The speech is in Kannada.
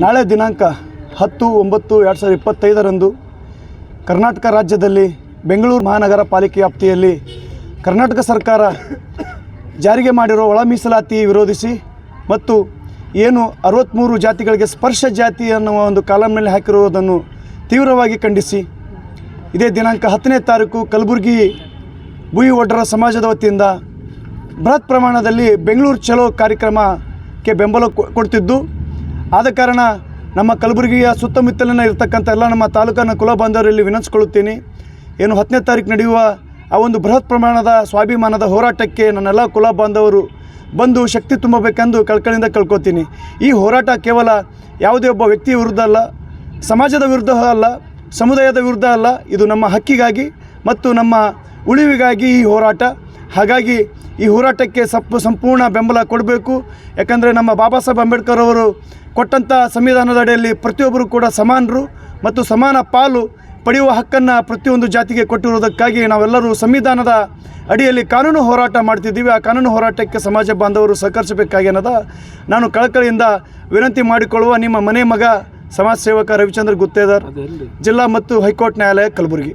ನಾಳೆ ದಿನಾಂಕ ಹತ್ತು, ಒಂಬತ್ತು, ಎರಡು ಸಾವಿರದ ಇಪ್ಪತ್ತೈದರಂದು ಕರ್ನಾಟಕ ರಾಜ್ಯದಲ್ಲಿ ಬೆಂಗಳೂರು ಮಹಾನಗರ ಪಾಲಿಕೆ ವ್ಯಾಪ್ತಿಯಲ್ಲಿ ಕರ್ನಾಟಕ ಸರ್ಕಾರ ಜಾರಿಗೆ ಮಾಡಿರೋ ಒಳ ಮೀಸಲಾತಿ ವಿರೋಧಿಸಿ ಮತ್ತು ಏನು ಅರವತ್ತ್ಮೂರು ಜಾತಿಗಳಿಗೆ ಸ್ಪರ್ಶ ಜಾತಿ ಅನ್ನುವ ಒಂದು ಕಾಲಂನಲ್ಲಿ ಹಾಕಿರುವುದನ್ನು ತೀವ್ರವಾಗಿ ಖಂಡಿಸಿ ಇದೇ ದಿನಾಂಕ ಹತ್ತನೇ ತಾರೀಕು ಕಲಬುರಗಿ ಭೂಯಿ ಒಡ್ಡರ ಸಮಾಜದ ವತಿಯಿಂದ ಬೃಹತ್ ಪ್ರಮಾಣದಲ್ಲಿ ಬೆಂಗಳೂರು ಚಲೋ ಕಾರ್ಯಕ್ರಮಕ್ಕೆ ಬೆಂಬಲ ಕೊಡ್ತಿದ್ದು. ಆದ ಕಾರಣ ನಮ್ಮ ಕಲಬುರಗಿಯ ಸುತ್ತಮುತ್ತಲಿನ ಇರತಕ್ಕಂಥ ಎಲ್ಲ ನಮ್ಮ ತಾಲೂಕನ್ನು ಕುಲ ಬಾಂಧವರಲ್ಲಿ ವಿನಂತಿಸ್ಕೊಳ್ಳುತ್ತೀನಿ. ಏನು ಹತ್ತನೇ ತಾರೀಕು ನಡೆಯುವ ಆ ಒಂದು ಬೃಹತ್ ಪ್ರಮಾಣದ ಸ್ವಾಭಿಮಾನದ ಹೋರಾಟಕ್ಕೆ ನನ್ನೆಲ್ಲ ಕುಲ ಬಾಂಧವರು ಬಂದು ಶಕ್ತಿ ತುಂಬಬೇಕೆಂದು ಕಳ್ಕಳಿಂದ ಕಳ್ಕೊತೀನಿ ಈ ಹೋರಾಟ ಕೇವಲ ಯಾವುದೇ ಒಬ್ಬ ವ್ಯಕ್ತಿಯ ವಿರುದ್ಧ ಅಲ್ಲ, ಸಮಾಜದ ವಿರುದ್ಧ ಅಲ್ಲ, ಸಮುದಾಯದ ವಿರುದ್ಧ ಅಲ್ಲ, ಇದು ನಮ್ಮ ಹಕ್ಕಿಗಾಗಿ ಮತ್ತು ನಮ್ಮ ಉಳಿವಿಗಾಗಿ ಈ ಹೋರಾಟ. ಹಾಗಾಗಿ ಈ ಹೋರಾಟಕ್ಕೆ ಸಪ್ಪು ಸಂಪೂರ್ಣ ಬೆಂಬಲ ಕೊಡಬೇಕು. ಯಾಕಂದರೆ ನಮ್ಮ ಬಾಬಾ ಸಾಹೇಬ್ ಅಂಬೇಡ್ಕರ್ ಅವರು ಕೊಟ್ಟಂಥ ಸಂವಿಧಾನದ ಅಡಿಯಲ್ಲಿ ಪ್ರತಿಯೊಬ್ಬರು ಕೂಡ ಸಮಾನರು ಮತ್ತು ಸಮಾನ ಪಾಲು ಪಡೆಯುವ ಹಕ್ಕನ್ನು ಪ್ರತಿಯೊಂದು ಜಾತಿಗೆ ಕೊಟ್ಟಿರುವುದಕ್ಕಾಗಿ ನಾವೆಲ್ಲರೂ ಸಂವಿಧಾನದ ಅಡಿಯಲ್ಲಿ ಕಾನೂನು ಹೋರಾಟ ಮಾಡ್ತಿದ್ದೀವಿ. ಆ ಕಾನೂನು ಹೋರಾಟಕ್ಕೆ ಸಮಾಜ ಬಾಂಧವರು ಸಹಕರಿಸಬೇಕಾಗಿ ಅನ್ನೋದ ನಾನು ಕಳಕಳಿಯಿಂದ ವಿನಂತಿ ಮಾಡಿಕೊಳ್ಳುವ ನಿಮ್ಮ ಮನೆ ಮಗ ಸಮಾಜ ಸೇವಕ ರವಿಚಂದ್ರ ಗುತ್ತೇದಾರ್ ಜಿಲ್ಲಾ ಮತ್ತು ಹೈಕೋರ್ಟ್ ನ್ಯಾಯಾಲಯ ಕಲಬುರಗಿ.